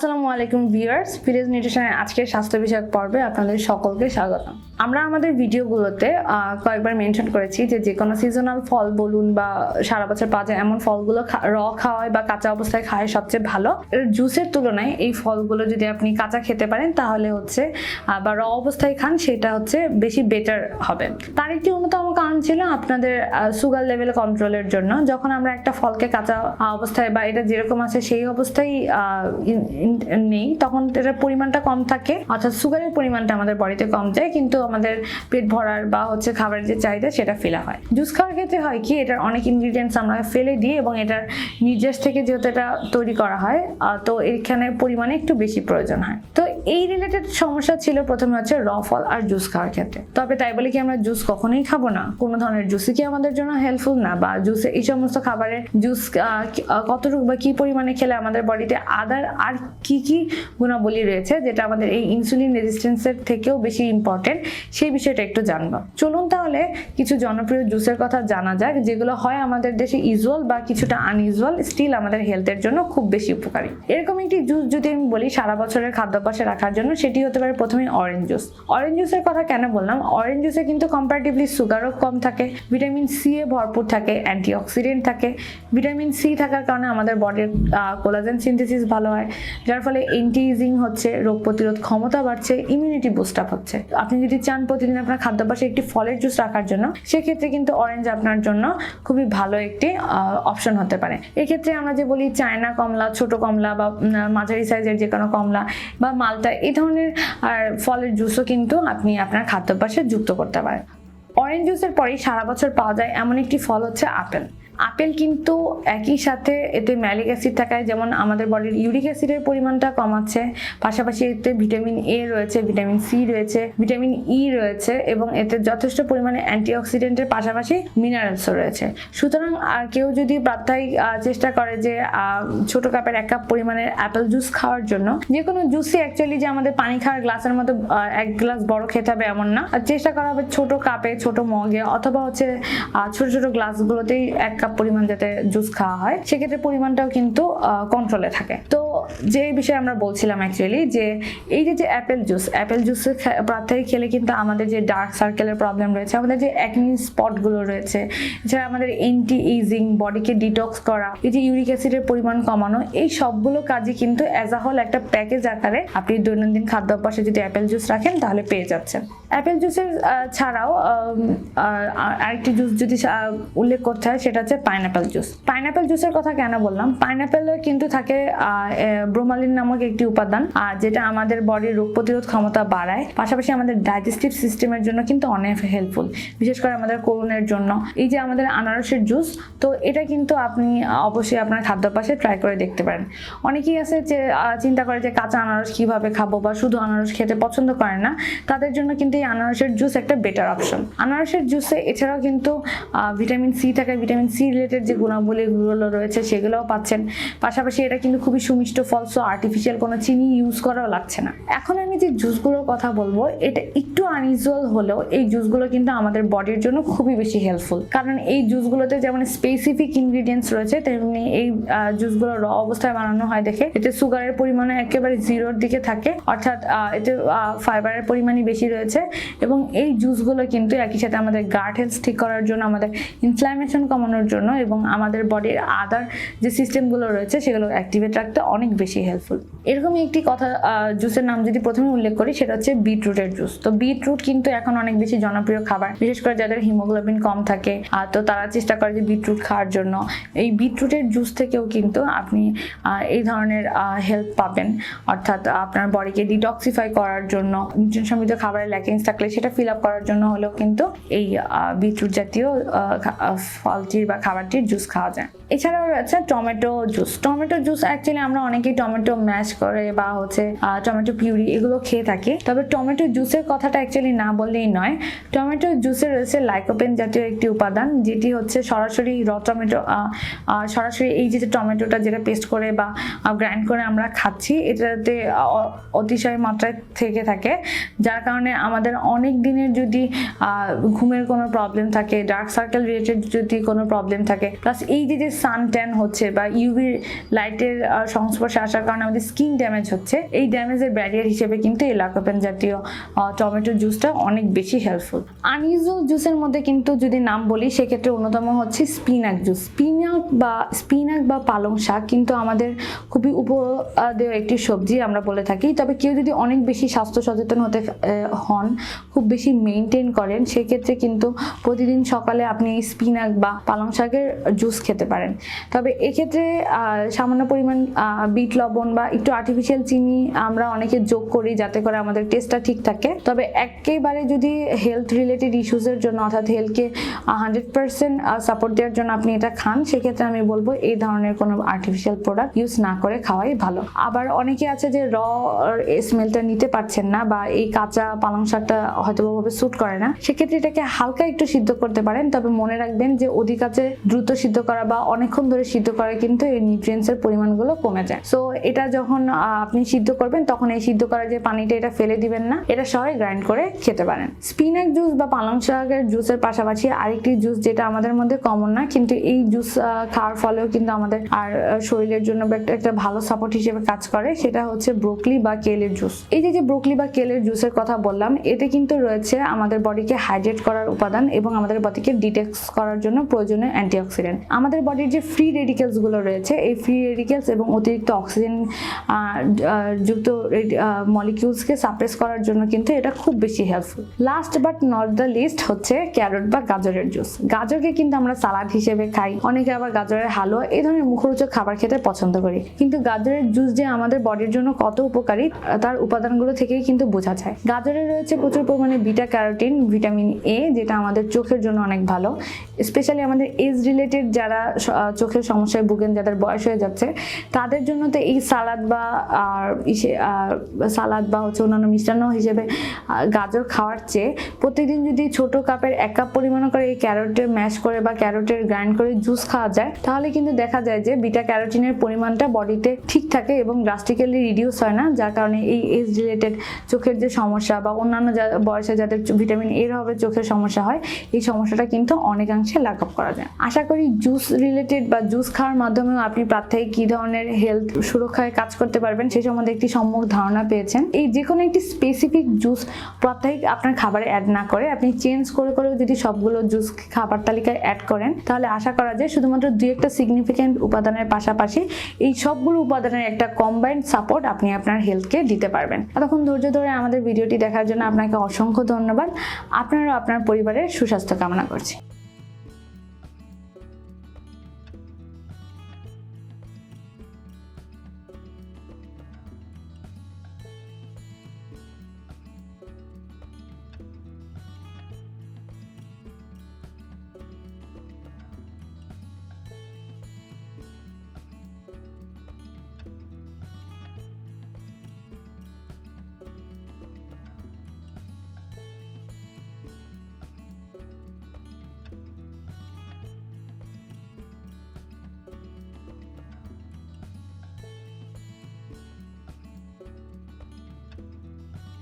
আসসালামু আলাইকুম ভিউয়ার্স ফিরেজ নিউট্রিশনের আজকের স্বাস্থ্য বিষয়ক পর্বে আপনাদের সকলকে স্বাগত। আমরা আমাদের ভিডিওগুলোতে কয়েকবার মেনশন করেছি যে যে কোনো সিজনাল ফল বলুন বা সারা বছর পাওয়া যায় এমন ফলগুলো র খাওয়ায় বা কাঁচা অবস্থায় খাওয়াই সবচেয়ে ভালো। এর জুসের তুলনায় এই ফলগুলো যদি আপনি কাঁচা খেতে পারেন, তাহলে হচ্ছে বা র অবস্থায় খান, সেটা হচ্ছে বেশি বেটার হবে। তার একটি অন্যতম কারণ ছিল আপনাদের সুগার লেভেল কন্ট্রোলের জন্য। যখন আমরা একটা ফলকে কাঁচা অবস্থায় বা এটা যেরকম আছে সেই অবস্থায় নেই, তখন এটার পরিমাণটা কম থাকে। অর্থাৎ সুগারের পরিমাণটা আমাদের বডিতে কম যায়, কিন্তু আমাদের পেট ভরার বা হচ্ছে খাবারের যে চাহিদা, সেটা ফেলা হয়। জুস খাওয়ার ক্ষেত্রে হয় কি, এটার অনেক ইনগ্রিডিয়েন্টস আমরা ফেলে দিই এবং এটার নির্যাস থেকে যেহেতু এটা তৈরি করা হয় তো এখানে পরিমাণে একটু বেশি প্রয়োজন হয়। তো এই রিলেটেড সমস্যা ছিল প্রথমে হচ্ছে র ফল আর জুস খাওয়ার ক্ষেত্রে। তবে তাই বলে কি আমরা জুস কখনোই খাব না? কোনো ধরনের জুসই কি আমাদের জন্য হেল্পফুল না? বা জুসে এই সমস্ত খাবারের জুস কতটুকু বা কি পরিমাণে খেলে আমাদের বডিতে আদার আর কি কি গুণাবলী রয়েছে যেটা আমাদের এই ইনসুলিন রেজিস্ট্যান্সের থেকেও বেশি ইম্পর্টেন্ট সেই বিষয়টা একটু জানব। চলুন তাহলে কিছু জনপ্রিয় জুসের কথা জানা যাক, যেগুলো হয় আমাদের দেশে ইউজুয়াল বা কিছুটা আনইউজুয়াল স্টিল আমাদের হেলথের জন্য খুব বেশি উপকারী। এরকম একটি জুস যদি আমি বলি, সারা বছরের খাদ্যাভ্যাসে রাখার জন্য সেটি হতে পারে প্রথমে অরেঞ্জ জুস অরেঞ্জ জুসের কথা কেন বললাম? অরেঞ্জ জুসে কিন্তু কম্পারেটিভলি সুগারও কম থাকে ভিটামিন সি এ ভরপুর থাকে অ্যান্টিঅক্সিডেন্ট থাকে। ভিটামিন সি থাকার কারণে আমাদের বডির কোলাজেন সিনথেসিস ভালো হয়, যার ফলে এন্টিজিং হচ্ছে, রোগ প্রতিরোধ ক্ষমতা বাড়ছে ইমিউনিটি বুস্ট আপ হচ্ছে। আপনি যদি চান প্রতিদিন আপনার খাদ্যাভ্যাসে একটি ফলের জুস রাখার জন্য, সেক্ষেত্রে কিন্তু অরেঞ্জ আপনার জন্য খুবই ভালো একটি অপশন হতে পারে। এক্ষেত্রে আমরা যে বলি চায়না কমলা, ছোট কমলা বা মাঝারি সাইজের যে কোনো কমলা বা মালটা এই ধরনের, আর ফলের জুসও কিন্তু আপনি আপনার খাদ্যাভ্যাসে যুক্ত করতে পারেন। অরেঞ্জ জুসের পরেই সারা বছর পাওয়া যায় এমন একটি ফল হচ্ছে আপেল। আপেল কিন্তু একই সাথে এতে ম্যালিক অ্যাসিড থাকায়, যেমন আমাদের বডির ইউরিক অ্যাসিডের পরিমাণটা কমাচ্ছে পাশাপাশি এতে ভিটামিন এ রয়েছে, ভিটামিন সি রয়েছে, ভিটামিন ই রয়েছে, এবং এতে যথেষ্ট পরিমাণে অ্যান্টিঅক্সিডেন্টের পাশাপাশি মিনারেলসও রয়েছে। সুতরাং, আর কেউ যদি প্রাত্যহিক চেষ্টা করে যে ছোট কাপের এক কাপ পরিমাণের অ্যাপেল জুস খাওয়ার জন্য, যে কোনো জুসই অ্যাকচুয়ালি যে আমাদের পানি খাওয়ার গ্লাসের মতো এক গ্লাস বড় খেতে হবে এমন না। চেষ্টা করা হবে ছোট কাপে, ছোট মগে, অথবা হচ্ছে ছোট ছোট গ্লাসগুলোতেই এক কাপ পরিমাণ যাতে জুস খাওয়া হয় সেক্ষেত্রে পরিমাণটাও কিন্তু কন্ট্রোলে থাকে। তো যে বিষয়ে আমরা বলছিলাম অ্যাকচুয়ালি যে এই যে যে অ্যাপেল জুস অ্যাপেল জুস প্রাত্যহিক খেলে কিন্তু আমাদের যে ডার্ক সার্কেলের প্রবলেম রয়েছে, আমাদের যে অ্যাকনি স্পটগুলো রয়েছে, এছাড়া আমাদের এন্টি ইজিং বডিকে ডিটক্স করা, এই যে ইউরিক অ্যাসিডের পরিমাণ কমানো, এই সবগুলো কাজই কিন্তু অ্যাজ আ হোল একটা প্যাকেজ আকারে আপনি দৈনন্দিন খাদ্য অভ্যাসে যদি অ্যাপেল জুস রাখেন তাহলে পেয়ে যাচ্ছেন। অ্যাপেল জুসের ছাড়াও আরেকটি জুস যদি উল্লেখ করতে হয় সেটা হচ্ছে পাইনাপেল জুস পাইনাপেল জুসের কথা কেন বললাম? পাইনাপেলে কিন্তু থাকে ব্রোমালিন নামক একটি উপাদান, আর যেটা আমাদের বডির রোগ প্রতিরোধ ক্ষমতা বাড়ায়। পাশাপাশি আমাদের ডাইজেস্টিভ সিস্টেমের জন্য কিন্তু অনেক হেল্পফুল বিশেষ করে আমাদের করুণের জন্য। এই যে আমাদের আনারসের জুস তো এটা কিন্তু আপনি অবশ্যই আপনার খাদ্যাভ্যাসে ট্রাই করে দেখতে পারেন। অনেকেই আছে যে চিন্তা করে যে কাঁচা আনারস কীভাবে খাব বা শুধু আনারস খেতে পছন্দ করে না, তাদের জন্য কিন্তু এই আনারসের জুস একটা বেটার অপশন আনারসের জুসে এছাড়াও কিন্তু ভিটামিন সি থাকে। ভিটামিন সি রিলেটেড যে গুণাবলীগুলো রয়েছে সেগুলোও পাচ্ছেন। পাশাপাশি এটা কিন্তু খুবই সুমিষ্ট ফল সো আর্টিফিশিয়াল কোনো চিনি ইউজ করাও লাগছে না। এখন আমি যে জুসগুলোর কথা বলব, এটা একটু আনইউজুয়াল হলেও এই জুসগুলো কিন্তু আমাদের বডির জন্য খুবই বেশি হেল্পফুল কারণ এই জুসগুলোতে যেমন স্পেসিফিক ইনগ্রিডিয়েন্টস রয়েছে, তেমনি এই জুসগুলো র অবস্থায় বানানো হয় দেখে, এতে সুগারের পরিমাণ একেবারে জিরোর দিকে থাকে। অর্থাৎ এতে ফাইবারের পরিমাণই বেশি রয়েছে। এবং এই জুসগুলো কিন্তু একই সাথে আমাদের গার্ড হেলথ ঠিক করার জন্য, আমাদের ইনফ্লামেশন কমানোর জন্য এবং আমাদের বডির আদার যে সিস্টেমগুলো রয়েছে, সেগুলো অ্যাক্টিভেট রাখতে অনেক বেশি হেল্পফুল এরকমই একটি কথা জুসের নাম যদি প্রথমে উল্লেখ করি, সেটা হচ্ছে বিটরুটের জুস তো বিটরুট কিন্তু এখন অনেক বেশি জনপ্রিয় খাবার, বিশেষ করে যাদের হিমোগ্লোবিন কম থাকে তো তারা চেষ্টা করে যে বিটরুট খাওয়ার জন্য। এই বিটরুটের জুস থেকেও কিন্তু আপনি এই ধরনের হেল্প পাবেন। অর্থাৎ আপনার বডিকে ডিটক্সিফাই করার জন্য নিউট্রিয়েন্ট সমৃদ্ধ খাবারের ল্যাকিংস থাকলে সেটা ফিল আপ করার জন্য হলেও কিন্তু এই বিটরুট জাতীয় ফলটির বা খাবারটির জুস খাওয়া যায়। এছাড়াও রয়েছে tomato juice tomato juice actually আমরা অনেকেই টমেটো ম্যাশ করে বা হচ্ছে টমেটো পিউরি এগুলো খেয়ে থাকি। তবে টমেটো জুসের কথাটা অ্যাকচুয়ালি না বললেই নয়। টমেটো জুসে রয়েছে লাইকোপেন জাতীয় একটি উপাদান, যেটি হচ্ছে সরাসরি র টমেটো সরাসরি এই যে টমেটোটা যেটা পেস্ট করে বা গ্রাইন্ড করে আমরা খাচ্ছি, এটাতে অতিশয় মাত্রায় থেকে থাকে। যার কারণে আমাদের অনেক দিনের যদি ঘুমের কোনো প্রবলেম থাকে ডার্ক সার্কেল রিলেটেড যদি কোনো প্রবলেম থাকে প্লাস এই যে যে সান ট্যান হচ্ছে বা ইউভি লাইটের সংস্পর্শে সংস্পর্শে আসার কারণে আমাদের স্কিন ড্যামেজ হচ্ছে। এই ড্যামেজের ব্যারিয়ার হিসেবে কিন্তু এই লাকোপেন জাতীয় টমেটো জুসটা অনেক বেশি হেল্পফুল আনইউজুয়াল জুসের মধ্যে কিন্তু যদি নাম বলি, সেক্ষেত্রে অন্যতম হচ্ছে স্পিনাক জুস স্পিনাক বা স্পিনাক বা পালং শাক কিন্তু আমাদের খুবই উপদেয় একটি সবজি, আমরা বলে থাকি। তবে কেউ যদি অনেক বেশি স্বাস্থ্য সচেতন হতে হন, খুব বেশি মেনটেন করেন, সেক্ষেত্রে কিন্তু প্রতিদিন সকালে আপনি স্পিনাক বা পালং শাকের জুস খেতে পারেন। তবে এক্ষেত্রে সামান্য পরিমাণ বিট লবণ বা একটু আর্টিফিশিয়াল চিনি আমরা অনেকে যোগ করি যাতে করে আমাদের টেস্টটা ঠিক থাকে। তবে একেবারে যদি হেলথ রিলেটেড ইস্যুসের জন্য অর্থাৎ হেলথকে হান্ড্রেড পার্সেন্ট সাপোর্ট দেওয়ার জন্য আপনি এটা খান, সেক্ষেত্রে আমি বলব এই ধরনের কোনো আর্টিফিশিয়াল প্রোডাক্ট ইউজ না করে খাওয়াই ভালো। আবার অনেকে আছে যে র স্মেলটা নিতে পারছেন না বা এই কাঁচা পালং শাকটা হয়তো ভাবে স্যুট করে না, সেক্ষেত্রে এটাকে হালকা একটু সিদ্ধ করতে পারেন। তবে মনে রাখবেন যে অধিক আছে দ্রুত সিদ্ধ করা বা অনেকক্ষণ ধরে সিদ্ধ করা কিন্তু এই নিউট্রিয়েন্টসের পরিমাণগুলো কমে যায়। সো এটা যখন আপনি সিদ্ধ করবেন, তখন এই সিদ্ধ করা যে পানিটা, এটা ফেলে দিবেন না। এটা সবাই গ্রাইন্ড করে খেতে পারেন। স্পিনাক জুস বা পালং শাকের জুসের পাশাপাশি আরেকটি জুস যেটা আমাদের মধ্যে কমন না, কিন্তু এই জুস খাওয়ার ফলেও কিন্তু আমাদের, আর শরীরের জন্য একটা ভালো সাপোর্ট হিসেবে কাজ করে, সেটা হচ্ছে ব্রোকলি বা কেলের জুস এই যে যে ব্রোকলি বা কেলের জুসের কথা বললাম, এতে কিন্তু রয়েছে আমাদের বডিকে হাইড্রেট করার উপাদান এবং আমাদের বডিকে ডিটেক্স করার জন্য প্রয়োজনীয় অ্যান্টিঅক্সিডেন্ট আমাদের বডির যে ফ্রি রেডিকেলসগুলো রয়েছে, এই ফ্রি রেডিকেলস এবং অতিরিক্ত অক্সিজেন যুক্ত মলিকিউলসকে সাপ্রেস করার জন্য কিন্তু এটা খুব বেশি helpful last but not the least হচ্ছে ক্যারট বা গাজরের জুস গাজরকে কিন্তু আমরা সালাদ হিসেবে খাই, অনেকে আবার গাজরের হালুয়া, এই ধরনের মুখরোচক খাবার খেতে পছন্দ করি। কিন্তু গাজরের জুস যে আমাদের বডির জন্য কত উপকারী, তার উপাদানগুলো থেকেই কিন্তু বোঝা যায়। গাজরে রয়েছে প্রচুর পরিমাণে বিটা ক্যারোটিন ভিটামিন এ যেটা আমাদের চোখের জন্য অনেক ভালো। স্পেশালি আমাদের এজ রিলেটেড যারা চোখের সমস্যায় ভুগেন, যাদের বয়স হয়ে যাচ্ছে, তাদের জন্য তো এই সালাদ বা, আর সালাদ বা হচ্ছে অন্যান্য মিষ্টান্ন হিসেবে গাজর খাওয়ার চেয়ে প্রত্যেকদিন যদি ছোট কাপের এক কাপ পরিমাণ করে এই ক্যারোটের ম্যাশ করে বা ক্যারোটের গ্রাইন্ড করে জুস খাওয়া যায়, তাহলে কিন্তু দেখা যায় যে বিটা ক্যারোটিনের পরিমাণটা বডিতে ঠিক থাকে এবং ড্রাস্টিক্যালি রিডিউস হয় না, যার কারণে এই এজ রিলেটেড চোখের যে সমস্যা বা অন্যান্য যা- বয়সে যাদের ভিটামিন এর হবে চোখের সমস্যা হয়, এই সমস্যাটা কিন্তু অনেকাংশে লাঘব করা যায়। আশা করি জুস রিলেটেড বা জুস খাওয়ার মাধ্যমেও আপনি প্রাত্যহিক কী ধরনের হেলথ সুরক্ষায় কাজ করতে পারবেন, সেই সম্বন্ধে একটি সম্যক ধারণা পেয়েছেন। এই যে কোনো একটি স্পেসিফিক জুস প্রত্যেক আপনার খাবারে অ্যাড না করে, আপনি চেঞ্জ করে করেও যদি সবগুলো জুস খাবার তালিকায় অ্যাড করেন, তাহলে আশা করা যায় শুধুমাত্র দুই একটা সিগনিফিক্যান্ট উপাদানের পাশাপাশি এই সবগুলো উপাদানের একটা কম্বাইন্ড সাপোর্ট আপনি আপনার হেলথকে দিতে পারবেন। এতক্ষণ ধৈর্য ধরে আমাদের ভিডিওটি দেখার জন্য আপনাকে অসংখ্য ধন্যবাদ। আপনারও আপনার পরিবারের সুস্বাস্থ্য কামনা করছি।